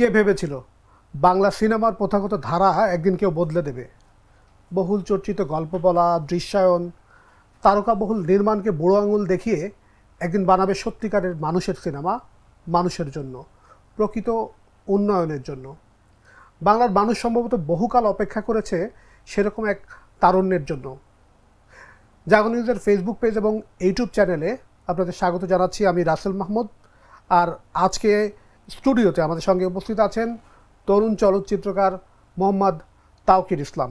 কে ভেবেছিল? বাংলা সিনেমার প্রথাগত ধারা একদিন কেউ বদলে দেবে। বহুল চর্চিত গল্প বলা, দৃশ্যায়ন, তারকাবহুল নির্মাণকে বুড়ো আঙুল দেখিয়ে একদিন বানাবে সত্যিকারের মানুষের সিনেমা, মানুষের জন্য, প্রকৃত উন্নয়নের জন্য। বাংলার মানুষ সম্ভবত বহুকাল অপেক্ষা করেছে সেরকম এক তারুণ্যের জন্য। জাগো নিউজের ফেসবুক পেজ এবং ইউটিউব চ্যানেলে আপনাদের স্বাগত জানাচ্ছি আমি রাসেল মাহমুদ। আর আজকে স্টুডিওতে আমাদের সঙ্গে উপস্থিত আছেন তরুণ চলচ্চিত্রকার মোহাম্মদ তাওকির ইসলাম।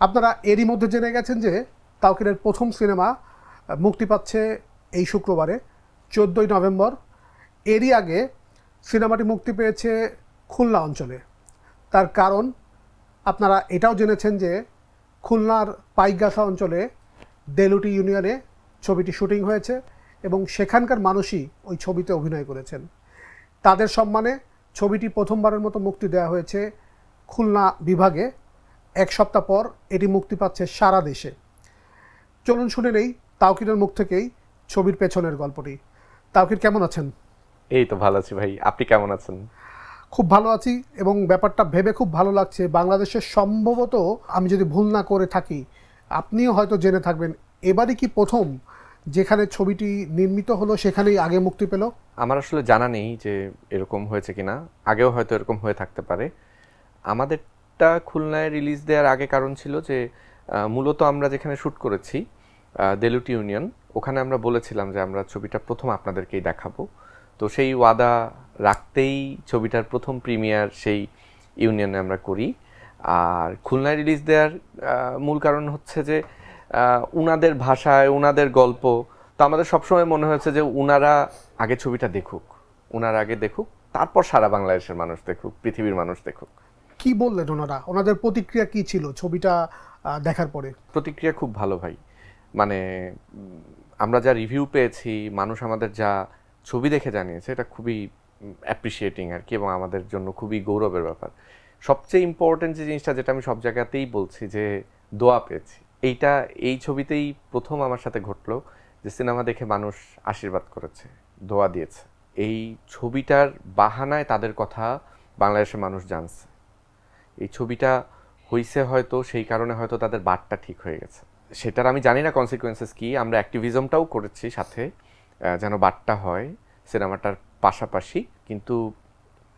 আপনারা এরই মধ্যে জেনে গেছেন যে তাওকিরের প্রথম সিনেমা মুক্তি পাচ্ছে এই শুক্রবারে, চোদ্দোই নভেম্বর। এরই আগে সিনেমাটি মুক্তি পেয়েছে খুলনা অঞ্চলে। তার কারণ, আপনারা এটাও জেনেছেন যে খুলনার পাইকগাছা অঞ্চলে দেলুটি ইউনিয়নে ছবিটি শুটিং হয়েছে এবং সেখানকার মানুষই ওই ছবিতে অভিনয় করেছেন। তাদের সম্মানে ছবিটি প্রথমবারের মতো মুক্তি দেওয়া হয়েছে খুলনা বিভাগে। এক সপ্তাহ পর এটি মুক্তি পাচ্ছে সারা দেশে। চলুন শুনে নেই তাওকিরের মুখ থেকেই ছবির পেছনের গল্পটি। তাওকির কেমন আছেন? এই তো ভালো আছি ভাই। আপনি কেমন আছেন? খুব ভালো আছি এবং ব্যাপারটা ভেবে খুব ভালো লাগছে। বাংলাদেশের সম্ভবত আমি যদি ভুল না করে থাকি আপনিও হয়তো জেনে থাকবেন এবারই কি প্রথম যেখানে ছবিটি নির্মিত হলো সেখানেই আগে মুক্তি পেল? আমার আসলে জানা নেই যে এরকম হয়েছে কিনা। আগেও হয়তো এরকম হয়ে থাকতে পারে। আমাদেরটা খুলনায় রিলিজ দেওয়ার আগে কারণ ছিল যে মূলত আমরা যেখানে শ্যুট করেছি দেলুটি ইউনিয়ন ওখানে আমরা বলেছিলাম যে আমরা ছবিটা প্রথম আপনাদেরকেই দেখাবো। তো সেই ওয়াদা রাখতেই ছবিটার প্রথম প্রিমিয়ার সেই ইউনিয়নে আমরা করি। আর খুলনায় রিলিজ দেওয়ার মূল কারণ হচ্ছে যে উনাদের ভাষায়, উনাদের গল্প তো আমাদের সবসময় মনে হয়েছে যে উনারা আগে ছবিটা দেখুক উনারা আগে দেখুক তারপর সারা বাংলাদেশের মানুষ দেখুক পৃথিবীর মানুষ দেখুক। কি বললেন ওনারা? ওনাদের প্রতিক্রিয়া কি ছিল ছবিটা দেখার পরে? প্রতিক্রিয়া খুব ভালো ভাই। মানে আমরা যা রিভিউ পেয়েছি মানুষ আমাদের যা ছবি দেখে জানিয়েছে এটা খুবই অ্যাপ্রিসিয়েটিং আর কি এবং আমাদের জন্য খুবই গৌরবের ব্যাপার। সবচেয়ে ইম্পর্টেন্ট যে জিনিসটা যেটা আমি সব জায়গাতেই বলছি যে দোয়া পেয়েছি। এইটা এই ছবিতেই প্রথম আমার সাথে ঘটলো। যে সিনেমা দেখে মানুষ আশীর্বাদ করেছে, দোয়া দিয়েছে। এই ছবিটার বাহানায় তাদের কথা বাংলাদেশের মানুষ জানছে। এই ছবিটা হইছে হয়তো, সেই কারণে হয়তো তাদের বাটটা ঠিক হয়ে গেছে। সেটার আমি জানি না কনসিকুয়েন্সেস কি, আমরা অ্যাক্টিভিজমটাও করেছি সাথে যেন বাটটা হয় সিনেমাটার পাশাপাশি। কিন্তু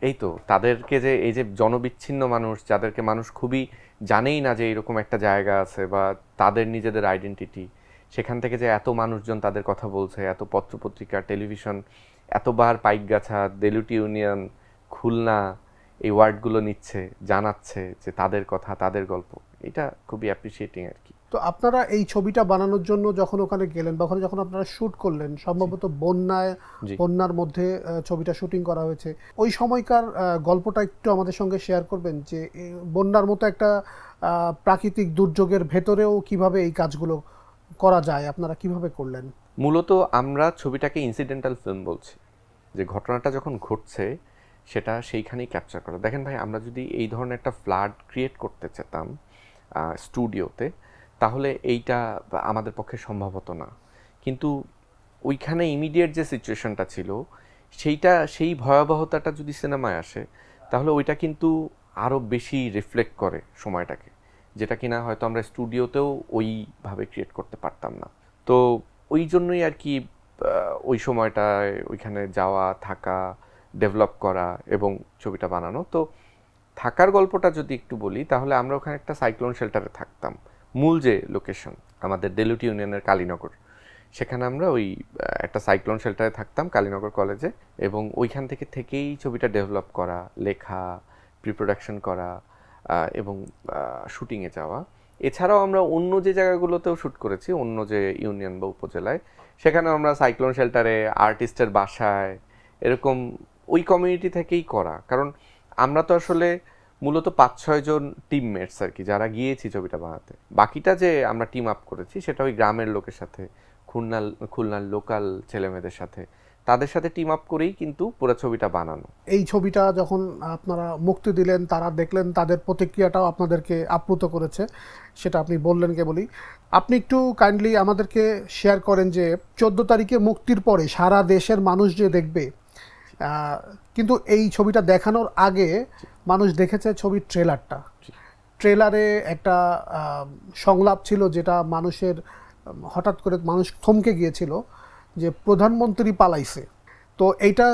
এই তো, তাদেরকে যে, এই যে জনবিচ্ছিন্ন মানুষ, যাদেরকে মানুষ খুবই জানেই না যে এরকম একটা জায়গা আছে বা তাদের নিজেদের আইডেন্টিটি সেখান থেকে যে এত মানুষজন তাদের কথা বলছে এত পত্রপত্রিকা টেলিভিশন এতবার পাইকগাছা দেলুটি ইউনিয়ন খুলনা এই ওয়ার্ডগুলো নিচ্ছে জানাচ্ছে যে তাদের কথা তাদের গল্প। এটা খুবই অ্যাপ্রিসিয়েটিং আর কি। তো আপনারা এই ছবিটা বানানোর জন্য যখন ওখানে গেলেন বা ওখানে যখন আপনারা শুট করলেন সম্ভবত বন্যায় বন্যার মধ্যে ছবিটা শুটিং করা হয়েছে ওই সময়কার গল্পটা একটু আমাদের সঙ্গে শেয়ার করবেন যে বন্যার মতো একটা প্রাকৃতিক দুর্যোগের ভেতরেও কীভাবে এই কাজগুলো করা যায়, আপনারা কীভাবে করলেন? মূলত আমরা ছবিটাকে ইনসিডেন্টাল ফিল্ম বলছি। যে ঘটনাটা যখন ঘটছে, সেটা সেইখানেই ক্যাপচার করা। দেখেন ভাই, আমরা যদি এই ধরনের একটা ফ্লাড ক্রিয়েট করতে চেতাম স্টুডিওতে তাহলে এইটা আমাদের পক্ষে সম্ভব হতো না। কিন্তু ওইখানে ইমিডিয়েট যে সিচুয়েশনটা ছিল, সেইটা, সেই ভয়াবহতাটা যদি সিনেমায় আসে, তাহলে ওইটা কিন্তু আরও বেশি রিফ্লেক্ট করে সময়টাকে। যেটা কিনা হয়তো আমরা স্টুডিওতেও ওইভাবে ক্রিয়েট করতে পারতাম না। তো ওই জন্যই আর কি ওই সময়টায় ওইখানে যাওয়া, থাকা ডেভেলপ করা এবং ছবিটা বানানো। তো থাকার গল্পটা যদি একটু বলি, তাহলে আমরা ওখানে একটা সাইক্লোন শেল্টারে থাকতাম। মূল যে লোকেশন আমাদের ডেলুটি ইউনিয়নের কালীনগর। সেখানে আমরা ওই একটা সাইক্লোন শেল্টারে থাকতাম কালীনগর কলেজে এবং ওইখান থেকে থেকেই ছবিটা ডেভেলপ করা, লেখা প্রিপ্রোডাকশন করা এবং শুটিংয়ে যাওয়া। এছাড়াও আমরা অন্য যে জায়গাগুলোতেও শ্যুট করেছি, অন্য যে ইউনিয়ন বা উপজেলায় সেখানে আমরা সাইক্লোন শেল্টারে, আর্টিস্টের বাসায়, এরকম ওই কমিউনিটি থেকেই করা। কারণ আমরা তো আসলে মূলত পাঁচ ছয়জন টিমমেটস আর কি, যারা গিয়েছি ছবিটা বানাতে। বাকিটা যে আমরা টিম আপ করেছি, সেটা ওই গ্রামের লোকের সাথে খুলনার খুলনার লোকাল ছেলেমেয়েদের সাথে। তাদের সাথে টিম আপ করেই কিন্তু পুরো ছবিটা বানানো। এই ছবিটা যখন আপনারা মুক্তি দিলেন, তারা দেখলেন, তাদের প্রতিক্রিয়াটাও আপনাদেরকে আপ্লুত করেছে, সেটা আপনি বললেন কেবলই। আপনি একটু কাইন্ডলি আমাদেরকে শেয়ার করেন যে, চোদ্দ তারিখে মুক্তির পরে সারা দেশের মানুষ যে দেখবে কিন্তু এই ছবিটা দেখানোর আগে মানুষ দেখেছে ছবির ট্রেলারটা ট্রেলারে একটা সংলাপ ছিল যেটা মানুষের, হঠাৎ করে মানুষ থমকে গিয়েছিল। যে প্রধানমন্ত্রী পালাইছে। তো এইটা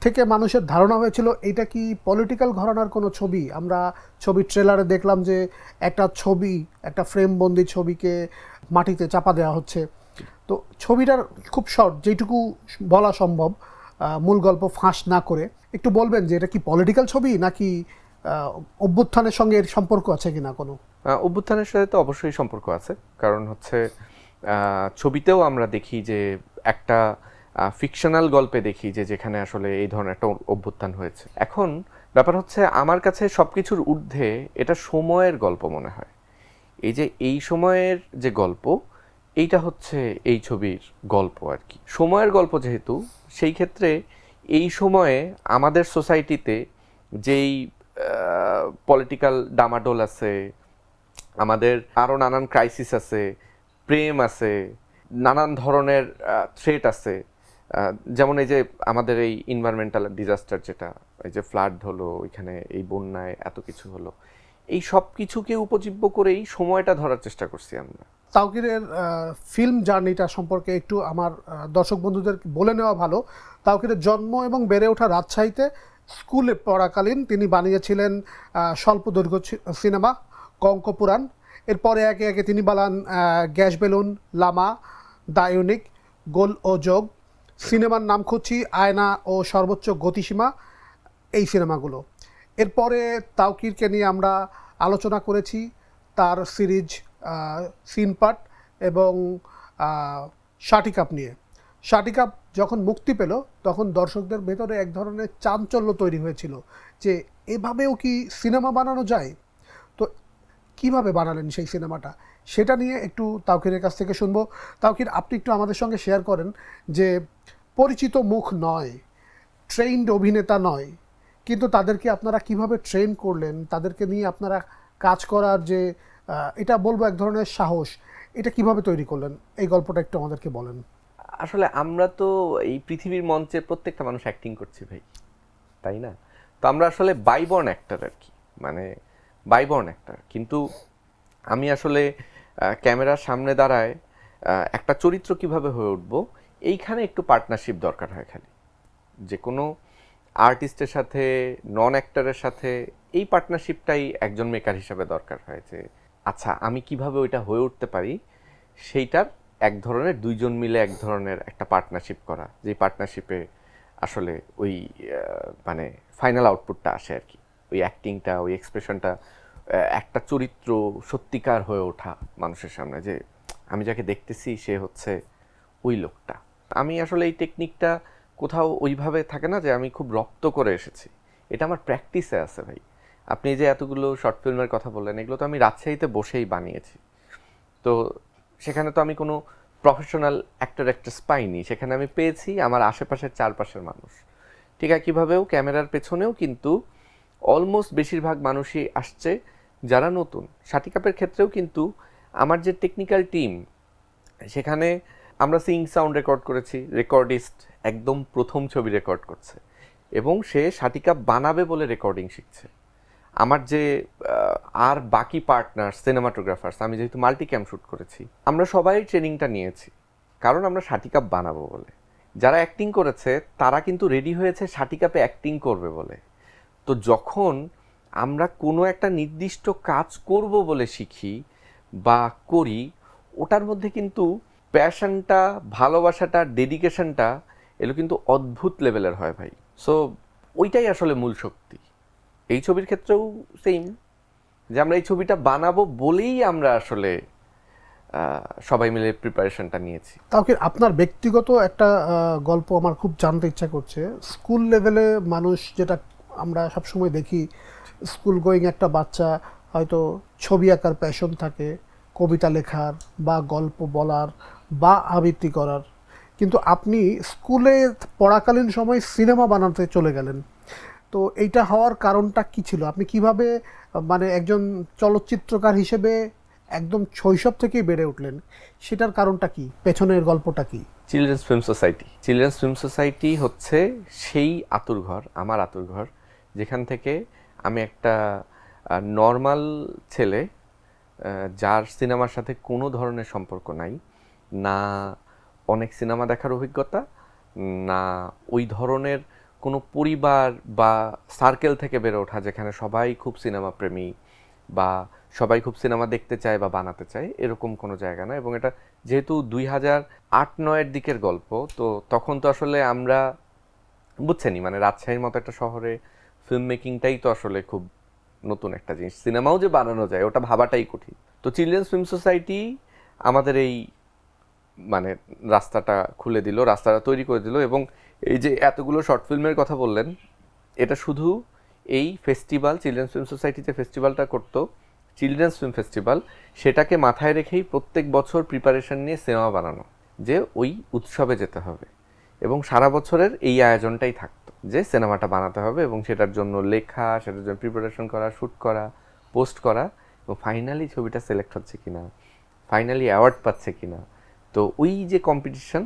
থেকে মানুষের ধারণা হয়েছিল এটা কি পলিটিক্যাল ঘরানার কোনো ছবি? আমরা ছবির ট্রেলারে দেখলাম যে একটা ছবি, একটা ফ্রেমবন্দি ছবিকে মাটিতে চাপা দেওয়া হচ্ছে। তো ছবিটার খুব শর্ট যেটুকু বলা সম্ভব মূল গল্প ফাঁস না করে। একটু বলবেন যে এটা কি পলিটিক্যাল ছবি নাকি অভ্যুত্থানের সঙ্গে এর সম্পর্ক আছে কিনা কোনো? অভ্যুত্থানের সাথে তো অবশ্যই সম্পর্ক আছে। কারণ হচ্ছে ছবিতেও আমরা দেখি যে একটা ফিকশনাল গল্পে দেখি যে যেখানে আসলে এই ধরনের একটা অভ্যুত্থান হয়েছে। এখন ব্যাপার হচ্ছে আমার কাছে সব কিছুর ঊর্ধ্বে এটা সময়ের গল্প মনে হয়। এই যে এই সময়ের যে গল্প, এইটা হচ্ছে এই ছবির গল্প আর কি। সময়ের গল্প যেহেতু, সেই ক্ষেত্রে এই সময়ে আমাদের সোসাইটিতে যেই পলিটিক্যাল ডামাডোল আছে, আমাদের আরও নানান ক্রাইসিস আছে, প্রেম আছে নানান ধরনের থ্রেট আছে। যেমন এই যে আমাদের এই ইনভায়রনমেন্টাল ডিজাস্টার যেটা, এই যে ফ্লাড হলো, ওইখানে এই বন্যায় এত কিছু হলো। এই সব কিছুকে উপজীব্য করেই সময়টা ধরার চেষ্টা করছি আমরা। তাওকিরের ফিল্ম জার্নিটা সম্পর্কে একটু আমার দর্শক বন্ধুদের বলে নেওয়া ভালো। তাওকিরের জন্ম এবং বেড়ে ওঠা রাজশাহীতে স্কুলে পড়াকালীন তিনি বানিয়েছিলেন স্বল্প দৈর্ঘ্য সিনেমা কঙ্কপুরাণ। এরপরে একে একে তিনি বানান gas balloon, llama the unique goal ও যোগ। সিনেমার নাম খুঁজছি, আয়না ও সর্বোচ্চ গতিসীমা, এই সিনেমাগুলো। এরপরে তাওকিরকে নিয়ে আমরা আলোচনা করেছি, তার সিরিজ সিনপাট এবং শাটিকাপ নিয়ে। শাটিকাপ যখন মুক্তি পেল, তখন দর্শকদের ভেতরে এক ধরনের চাঞ্চল্য তৈরি হয়েছিল যে, এভাবেও কি সিনেমা বানানো যায়? তো কীভাবে বানালেন সেই সিনেমাটা? সেটা নিয়ে একটু তাওকিরের কাছ থেকে শুনব। তাওকির আপনি একটু আমাদের সঙ্গে শেয়ার করেন যে পরিচিত মুখ নয় ট্রেইনড অভিনেতা নয়, কিন্তু তাদেরকে আপনারা কীভাবে ট্রেন করলেন? তাদেরকে নিয়ে আপনারা কাজ করার যে এটা বলব এক ধরনের সাহস, এটা কীভাবে তৈরি করলেন? এই গল্পটা একটু আমাদেরকে বলেন। আসলে আমরা তো এই পৃথিবীর মঞ্চে প্রত্যেকটা মানুষ অ্যাক্টিং করছি ভাই, তাই না? তো আমরা আসলে বাইবর্ন অ্যাক্টার আর কি মানে বাইবর্ন অ্যাক্টর কিন্তু আমি আসলে ক্যামেরার সামনে দাঁড়ায় একটা চরিত্র কীভাবে হয়ে উঠব, এইখানে একটু পার্টনারশিপ দরকার হয় খালি। যে কোনো আর্টিস্টের সাথে নন অ্যাক্টারের সাথে, এই পার্টনারশিপটাই একজন মেকার হিসাবে দরকার হয় যে আচ্ছা আমি কীভাবে ওইটা হয়ে উঠতে পারি? সেইটার এক ধরনের, দুইজন মিলে এক ধরনের একটা পার্টনারশিপ করা, যে পার্টনারশিপে আসলে ওই মানে ফাইনাল আউটপুটটা আসে আর কি। ওই অ্যাক্টিংটা ওই এক্সপ্রেশনটা একটা চরিত্র সত্যিকার হয়ে ওঠা মানুষের সামনে যে আমি যাকে দেখতেছি সে হচ্ছে ওই লোকটা। আমি আসলে এই টেকনিকটা কোথাও ওইভাবে থাকে না যে আমি খুব রপ্ত করে এসেছি। এটা আমার প্র্যাকটিসে আছে ভাই। আপনি যে এতগুলো শর্ট ফিল্মের কথা বললেন, এগুলো তো আমি রাজশাহীতে বসেই বানিয়েছি। তো সেখানে তো আমি কোনো প্রফেশনাল অ্যাক্টর অ্যাক্ট্রেস পাইনি। সেখানে আমি পেয়েছি আমার আশেপাশের চারপাশের মানুষ। ঠিক একইভাবেও ক্যামেরার পেছনেও কিন্তু অলমোস্ট বেশিরভাগ মানুষই আসছে যারা নতুন সাটিকাপের ক্ষেত্রেও কিন্তু আমার যে টেকনিক্যাল টিম সেখানে আমরা সিং সাউন্ড রেকর্ড করেছি রেকর্ডিস্ট একদম প্রথম ছবি রেকর্ড করছে এবং সে সাটিকা বানাবে বলে রেকর্ডিং শিখছে। আমার যে আর বাকি পার্টনার সিনেমাটোগ্রাফার্স আমি যেহেতু মাল্টি ক্যাম শ্যুট করেছি, আমরা সবাই ট্রেনিংটা নিয়েছি, কারণ আমরা সাটিকাপ বানাবো বলে। যারা অ্যাক্টিং করেছে, তারা কিন্তু রেডি হয়েছে সাটিকাপে অ্যাক্টিং করবে বলে। তো যখন আমরা কোনো একটা নির্দিষ্ট কাজ করব বলে শিখি বা করি, ওটার মধ্যে কিন্তু প্যাশনটা, ভালোবাসাটা, ডেডিকেশনটা, এগুলো কিন্তু অদ্ভুত লেভেলের হয় ভাই। সো ওইটাই আসলে মূল শক্তি। এই ছবির ক্ষেত্রেও সেম যে আমরা এই ছবিটা বানাবো বলেই আমরা আসলে সবাই মিলে প্রিপারেশনটা নিয়েছি। তাওকির আপনার ব্যক্তিগত একটা গল্প আমার খুব জানতে ইচ্ছা করছে। স্কুল লেভেলে মানুষ যেটা আমরা সবসময় দেখি স্কুল গোয়িং একটা বাচ্চা, হয়তো ছবি আঁকার প্যাশন থাকে, কবিতা লেখার বা গল্প বলার বা আবৃত্তি করার। কিন্তু আপনি স্কুলে পড়াকালীন সময় সিনেমা বানাতে চলে গেলেন। তো এইটা হওয়ার কারণটা কি ছিল? আপনি কীভাবে মানে একজন চলচ্চিত্রকার হিসেবে একদম শৈশব থেকেই বেড়ে উঠলেন, সেটার কারণটা কি? পেছনের গল্পটা কি? Children's film society. Children's film society হচ্ছে সেই আতুরঘর আমার আতুরঘর যেখান থেকে আমি একটা নর্মাল ছেলে যার সিনেমার সাথে কোনো ধরনের সম্পর্ক নাই, না অনেক সিনেমা দেখার অভিজ্ঞতা, না ওই ধরনের কোনো পরিবার বা সার্কেল থেকে বেড়ে ওঠা যেখানে সবাই খুব সিনেমা প্রেমী বা সবাই খুব সিনেমা দেখতে চায় বা বানাতে চায়, এরকম কোনো জায়গা না। এবং এটা যেহেতু দুই হাজার আট নয়ের দিকের গল্প, তো তখন তো আসলে আমরা বুঝছেনই মানে রাজশাহীর মতো একটা শহরে ফিল্ম মেকিংটাই তো আসলে খুব নতুন একটা জিনিস। সিনেমাও যে বানানো যায়, ওটা ভাবাটাই কঠিন। তো চিলড্রেন্স ফিল্ম সোসাইটি আমাদের এই মানে রাস্তাটা খুলে দিল, রাস্তাটা তৈরি করে দিল এবং এই যে এতগুলো শর্ট ফিল্মের কথা বললেন, এটা শুধু এই ফেস্টিভ্যাল চিলড্রেন্স ফিল্ম সোসাইটি যে ফেস্টিভ্যালটা করতো, চিলড্রেন্স ফিল্ম ফেস্টিভ্যাল সেটাকে মাথায় রেখেই প্রত্যেক বছর প্রিপারেশন নিয়ে সিনেমা বানানো, যে ওই উৎসবে যেতে হবে। এবং সারা বছরের এই আয়োজনটাই থাকতো যে সিনেমাটা বানাতে হবে এবং সেটার জন্য লেখা, সেটার জন্য প্রিপারেশন করা শ্যুট করা পোস্ট করা এবং ফাইনালি ছবিটা সিলেক্ট হচ্ছে কিনা ফাইনালি অ্যাওয়ার্ড পাচ্ছে কিনা। তো ওই যে কম্পিটিশন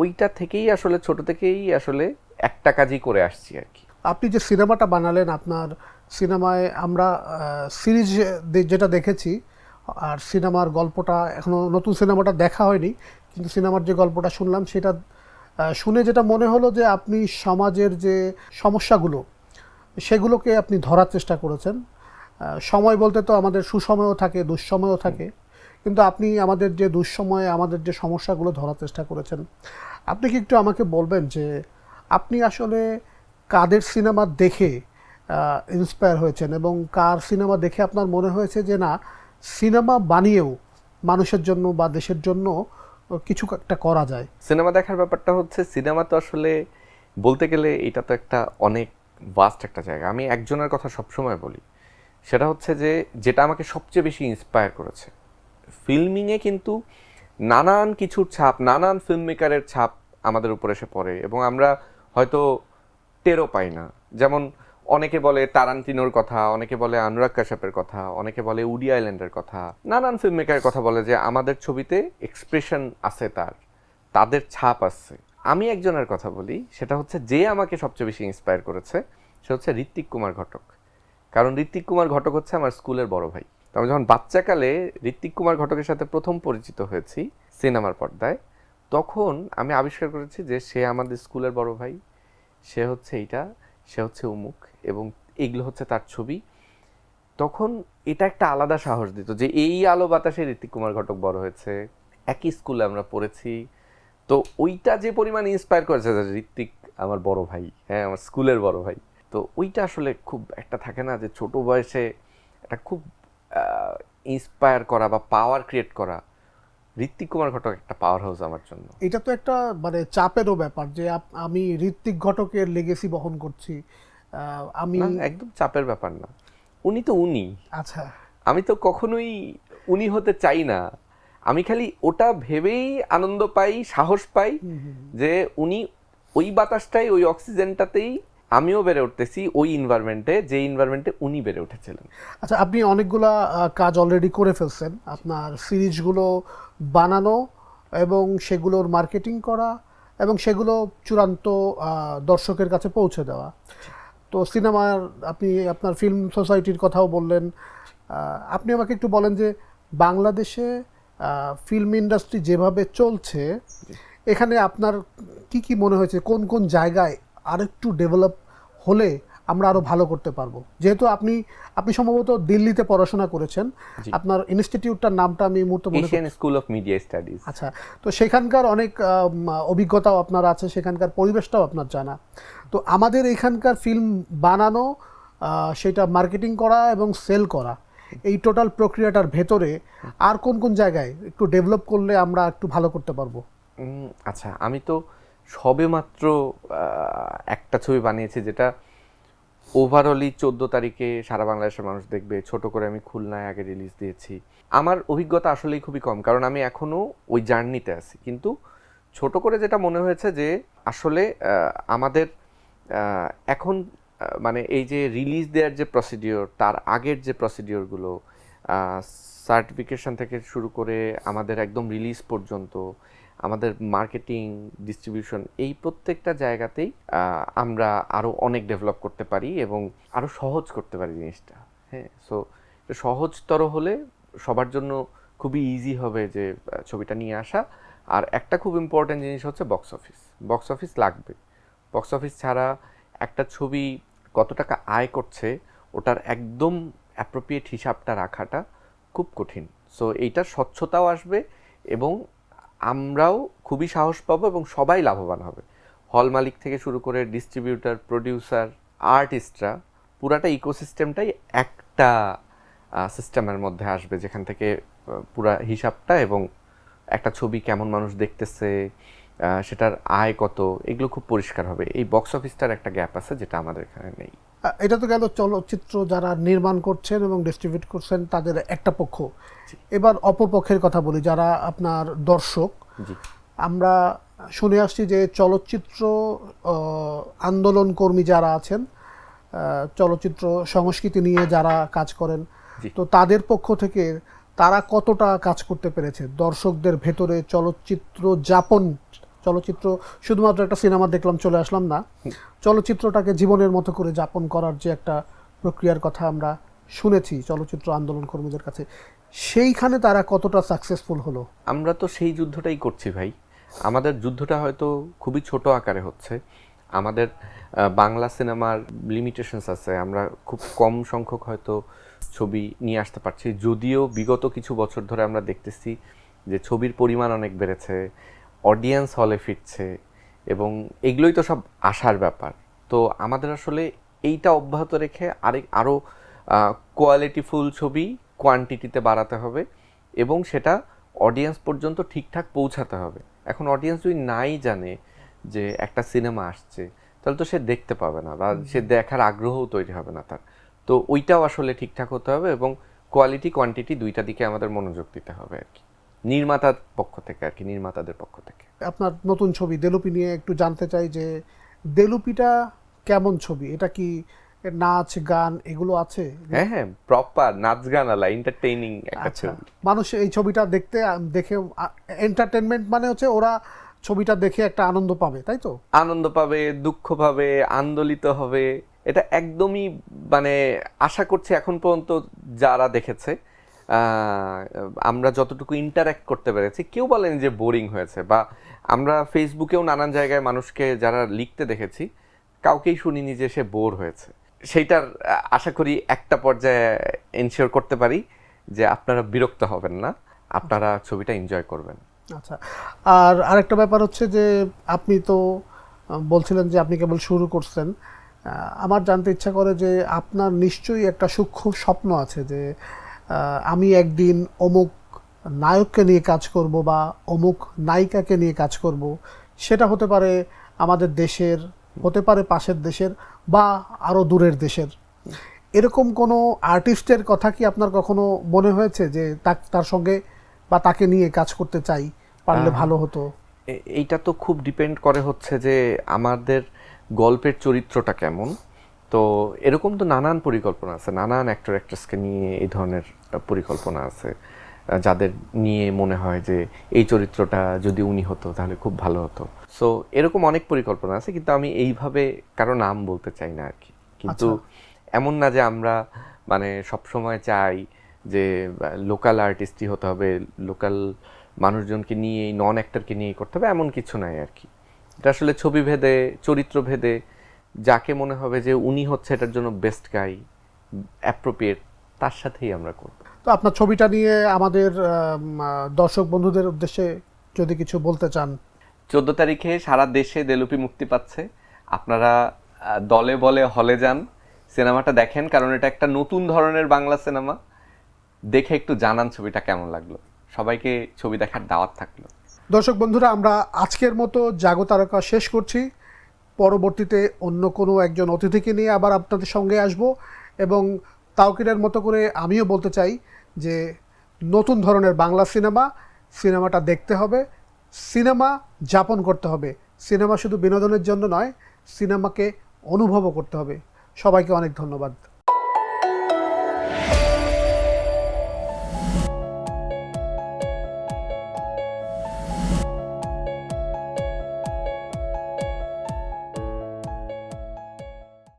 ওইটা থেকেই আসলে, ছোট থেকেই আসলে একটা কাজই করে আসছি আর কি। আপনি যে সিনেমাটা বানালেন, আপনার সিনেমায় আমরা সিরিজ যেটা দেখেছি, আর সিনেমার গল্পটা এখনও নতুন সিনেমাটা দেখা হয়নি, কিন্তু সিনেমার যে গল্পটা শুনলাম, সেটা শুনে যেটা মনে হলো যে আপনি সমাজের যে সমস্যাগুলো, সেগুলোকে আপনি ধরার চেষ্টা করেছেন। সময় বলতে তো আমাদের সুসময়ও থাকে, দুঃসময়ও থাকে। কিন্তু আপনি আমাদের যে দুঃসময়ে, আমাদের যে সমস্যাগুলো ধরার চেষ্টা করেছেন, আপনি কি একটু আমাকে বলবেন যে আপনি আসলে কাদের সিনেমা দেখে ইন্সপায়ার হয়েছেন? এবং কার সিনেমা দেখে আপনার মনে হয়েছে যে না, সিনেমা বানিয়েও মানুষের জন্য বা দেশের জন্য কিছু একটা করা যায়। সিনেমা দেখার ব্যাপারটা হচ্ছে, সিনেমা তো আসলে বলতে গেলে এটা তো একটা অনেক ভাস্ট একটা জায়গা। আমি একজনের কথা সবসময় বলি। সেটা হচ্ছে যে, যেটা আমাকে সবচেয়ে বেশি ইন্সপায়ার করেছে। ফিল্মিংয়ে কিন্তু নানান কিছুর ছাপ, নানান ফিল্ম মেকারের ছাপ আমাদের উপর এসে পড়ে এবং আমরা হয়তো টেরও পাই না। যেমন অনেকে বলে তারান্তিনোর কথা, অনেকে বলে অনুরাগ কাশ্যপের কথা, অনেকে বলে উডি আইল্যান্ডের কথা। নানান ফিল্ম মেকারের কথা বলে যে আমাদের ছবিতে এক্সপ্রেশন আছে তার, তাদের ছাপ আছে। আমি একজনের কথা বলি, সেটা হচ্ছে যে আমাকে সবচেয়ে বেশি ইন্সপায়ার করেছে, সে হচ্ছে ঋত্বিক কুমার ঘটক। কারণ ঋত্বিক কুমার ঘটক হচ্ছে আমার স্কুলের বড় ভাই। আমি যখন বাচ্চাকালে ঋত্বিক কুমার ঘটকের সাথে প্রথম পরিচিত হয়েছি সিনেমার পর্দায়, তখন আমি আবিষ্কার করেছি যে সে আমাদের স্কুলের বড় ভাই, সে হচ্ছে এইটা, সে হচ্ছে উমুক। এবং এগুলো হচ্ছে তার ছবি। তখন এটা একটা আলাদা সাহস দিত যে এই আলো বাতাসে ঋত্বিক কুমার ঘটক বড় হয়েছে, একই স্কুলে আমরা পড়েছি। তো ওইটা যে পরিমাণ ইন্সপায়ার করেছে ঋত্বিক আমার বড় ভাই হ্যাঁ আমার স্কুলের বড় ভাই। তো ওইটা আসলে খুব একটা থাকে না যে ছোট বয়সে একটা খুব ইন্সপায়ার করা বা পাওয়ার ক্রিয়েট করা ঋত্বিক কুমার ঘটক একটা পাওয়ার হাউস আমার জন্য। এটা তো একটা মানে চাপেরও ব্যাপার যে আমি ঋত্বিক ঘটকের লেগেসি বহন করছি। আমি একদম চাপের ব্যাপার না। উনি তো উনি। আচ্ছা। আমি তো কখনোই উনি হতে চাই না। আমি খালি ওটা ভেবেই আনন্দ পাই সাহস পাই যে উনি ওই বাতাসটাই ওই অক্সিজেনটাতেই আমিও বেড়ে উঠতেছি ওই ইনভারমেন্টে যে ইনভারমেন্টে উনি বেড়ে উঠেছিলেন। আচ্ছা আপনি অনেকগুলা কাজ অলরেডি করে ফেলছেন। আপনার সিরিজগুলো বানানো এবং সেগুলোর মার্কেটিং করা এবং সেগুলো চূড়ান্ত দর্শকের কাছে পৌঁছে দেওয়া। তো সিনেমার আপনি আপনার ফিল্ম সোসাইটির কথাও বললেন। আপনি আমাকে একটু বলেন যে বাংলাদেশে ফিল্ম ইন্ডাস্ট্রি যেভাবে চলছে এখানে আপনার কি কি মনে হয়েছে? কোন কোন জায়গায় আরেকটু ডেভেলপ হলে আমরা আরও ভালো করতে পারব। যেহেতু আপনি আপনি সম্ভবত দিল্লিতে পড়াশোনা করেছেন। আপনার ইনস্টিটিউটটার নামটা আমি মুহূর্তে মনে Asian school of media studies. আচ্ছা তো সেখানকার অনেক অভিজ্ঞতাও আপনার আছে সেখানকার পরিবেশটাও আপনার জানা। তো আমাদের এখানকার ফিল্ম বানানো সেটা মার্কেটিং করা এবং সেল করা এই টোটাল প্রক্রিয়াটার ভেতরে আর কোন কোন জায়গায় একটু ডেভেলপ করলে আমরা একটু ভালো করতে পারব? আচ্ছা আমি তো সবেমাত্র আহ, একটা ছবি বানিয়েছি যেটা ওভারঅলি চোদ্দ তারিখে সারা বাংলাদেশের মানুষ দেখবে, ছোট করে আমি খুলনায় আগে রিলিজ দিয়েছি। আমার অভিজ্ঞতা আসলেই খুবই কম, কারণ আমি এখনও ওই জার্নিতে আছি। কিন্তু ছোট করে যেটা মনে হয়েছে যে, আসলে আমাদের এখন মানে এই যে রিলিজ দেওয়ার যে প্রসিডিওর তার আগের যে প্রসিডিওরগুলো সার্টিফিকেশন থেকে শুরু করে আমাদের একদম রিলিজ পর্যন্ত আমাদের মার্কেটিং ডিস্ট্রিবিউশন এই প্রত্যেকটা জায়গাতেই আমরা আরও অনেক ডেভেলপ করতে পারি এবং আরও সহজ করতে পারি জিনিসটা। হ্যাঁ সো সহজতর হলে সবার জন্য খুবই ইজি হবে যে ছবিটা নিয়ে আসা। আর একটা খুব ইম্পর্ট্যান্ট জিনিস হচ্ছে বক্স অফিস বক্স অফিস লাগবে। বক্স অফিস ছাড়া একটা ছবি কত টাকা আয় করছে, ওটার একদম অ্যাপ্রোপ্রিয়েট হিসাবটা রাখাটা খুব কঠিন। সো এইটার স্বচ্ছতাও আসবে এবং আমরাও খুবই সাহস পাবো এবং সবাই লাভবান হবে। হল মালিক থেকে শুরু করে ডিস্ট্রিবিউটার প্রডিউসার আর্টিস্টরা পুরাটা ইকোসিস্টেমটাই একটা সিস্টেমের মধ্যে আসবে, যেখান থেকে পুরা হিসাবটা এবং একটা ছবি কেমন মানুষ দেখতেছে সেটার আয় কত, এগুলো খুব পরিষ্কার হবে। এই বক্স অফিসটার একটা গ্যাপ আছে যেটা আমাদের এখানে নেই। এটা তো গেল চলচ্চিত্র যারা নির্মাণ করছেন এবং ডিস্ট্রিবিউট করছেন তাদের একটা পক্ষ। এবার অপর পক্ষের কথা বলি যারা আপনার দর্শক আমরা শুনে আসছি যে চলচ্চিত্র আন্দোলন কর্মী যারা আছেন চলচ্চিত্র সংস্কৃতি নিয়ে যারা কাজ করেন তো তাদের পক্ষ থেকে তারা কতটা কাজ করতে পেরেছে? দর্শকদের ভেতরে চলচ্চিত্র যাপন চলচ্চিত্র শুধুমাত্র একটা সিনেমা দেখলাম, চলে আসলাম না। চলচ্চিত্রটাকে জীবনের মতো করে যাপন করার যে একটা প্রক্রিয়ার কথা আমরা শুনেছি চলচ্চিত্র আন্দোলন কর্মীদের কাছে, সেইখানে তারা কতটা সাকসেসফুল হলো? আমরা তো সেই যুদ্ধটাই করছি ভাই। আমাদের যুদ্ধটা হয়তো খুবই ছোট আকারে হচ্ছে। আমাদের বাংলা সিনেমার লিমিটেশনস আছে। আমরা খুব কম সংখ্যক হয়তো ছবি নিয়ে আসতে পারছি। যদিও বিগত কিছু বছর ধরে আমরা দেখতেছি যে ছবির পরিমাণ অনেক বেড়েছে। অডিয়েন্স হলে ফিরছে এবং এগুলোই তো সব আসার ব্যাপার। তো আমাদের আসলে এইটা অব্যাহত রেখে আরেক আরও কোয়ালিটিফুল ছবি কোয়ান্টিটিতে বাড়াতে হবে এবং সেটা অডিয়েন্স পর্যন্ত ঠিকঠাক পৌঁছাতে হবে। এখন অডিয়েন্স যদি নাই জানে যে একটা সিনেমা আসছে তাহলে তো সে দেখতে পাবে না বা সে দেখার আগ্রহও তৈরি হবে না তার। তো ওইটাও আসলে ঠিকঠাক হতে হবে এবং কোয়ালিটি কোয়ান্টিটি দুইটা দিকে আমাদের মনোযোগ দিতে হবে আর কি। নির্মাতার পক্ষ থেকে আর কি নির্মাতাদের পক্ষ থেকে। আপনার নতুন ছবি দেলুপি নিয়ে একটু জানতে চাই যে দেলুপিটা কেমন ছবি? এটা কি নাচ গান এগুলো আছে? হ্যাঁ হ্যাঁ প্রপার নাচ গান আলা এন্টারটেইনিং একটা আচ্ছা ছবি। মানুষ এই ছবিটা দেখতে দেখে এন্টারটেনমেন্ট মানে হচ্ছে ওরা ছবিটা দেখে একটা আনন্দ পাবে তাই তো? আনন্দ পাবে দুঃখ পাবে আন্দোলিত হবে। এটা একদমই মানে আশা করছি এখন পর্যন্ত যারা দেখেছে আমরা যতটুকু ইন্টারাক্ট করতে পেরেছি, কেউ বলেন যে বোরিং হয়েছে বা আমরা ফেসবুকেও নানান জায়গায় মানুষকে যারা লিখতে দেখেছি, কাউকেই শুনিনি যে সে বোর হয়েছে। সেইটার আশা করি একটা পর্যায়ে এনশিওর করতে পারি যে আপনারা বিরক্ত হবেন না, আপনারা ছবিটা এনজয় করবেন। আচ্ছা আর আরেকটা ব্যাপার হচ্ছে যে আপনি তো বলছিলেন যে আপনি কেবল শুরু করছেন। আমার জানতে ইচ্ছা করে যে আপনার নিশ্চয়ই একটা সূক্ষ্ম স্বপ্ন আছে যে আমি একদিন অমুক নায়ককে নিয়ে কাজ করব বা অমুক নায়িকাকে নিয়ে কাজ করব সেটা হতে পারে আমাদের দেশের হতে পারে পাশের দেশের বা আরও দূরের দেশের। এরকম কোনো আর্টিস্টের কথা কি আপনার কখনো মনে হয়েছে যে তার সঙ্গে বা তাকে নিয়ে কাজ করতে চাই পারলে ভালো হতো? এইটা তো খুব ডিপেন্ড করে হচ্ছে যে আমাদের গল্পের চরিত্রটা কেমন। তো এরকম তো নানান পরিকল্পনা আছে নানান অ্যাক্টর অ্যাক্ট্রেসকে নিয়ে এই ধরনের পরিকল্পনা আছে যাদের নিয়ে মনে হয় যে এই চরিত্রটা যদি উনি হতো তাহলে খুব ভালো হতো। সো এরকম অনেক পরিকল্পনা আছে কিন্তু আমি এইভাবে কারও নাম বলতে চাই না আর কি। কিন্তু এমন না যে আমরা মানে সবসময় চাই যে লোকাল আর্টিস্টই হতে হবে লোকাল মানুষজনকে নিয়ে নন অ্যাক্টরকে নিয়ে করতে হবে এমন কিছু নাই আর কি। এটা আসলে ছবি ভেদে চরিত্র ভেদে যাকে মনে হবে যে উনি হচ্ছে এটার জন্য বেস্ট গাই অ্যাপ্রোপ্রিয়েট তার সাথেই আমরা করব। তো আপনার ছবিটা নিয়ে আমাদের দর্শক বন্ধুদের উদ্দেশ্যে যদি কিছু বলতে চান। চোদ্দ তারিখে সারা দেশে দেলুপি মুক্তি পাচ্ছে। আপনারা দলে বলে হলে যান। সিনেমাটা দেখেন কারণ এটা একটা নতুন ধরনের বাংলা সিনেমা। দেখে একটু জানান ছবিটা কেমন লাগল। সবাইকে ছবি দেখার দাওয়াত থাকল। দর্শক বন্ধুরা আমরা আজকের মতো জাগতারকা শেষ করছি। পরবর্তীতে অন্য কোনো একজন অতিথিকে নিয়ে আবার আপনাদের সঙ্গে আসব এবং তাওকিরের মতো করে আমিও বলতে চাই যে নতুন ধরনের বাংলা সিনেমা, সিনেমাটা দেখতে হবে। সিনেমা যাপন করতে হবে। সিনেমা শুধু বিনোদনের জন্য নয়, সিনেমাকে অনুভবও করতে হবে। সবাইকে অনেক ধন্যবাদ।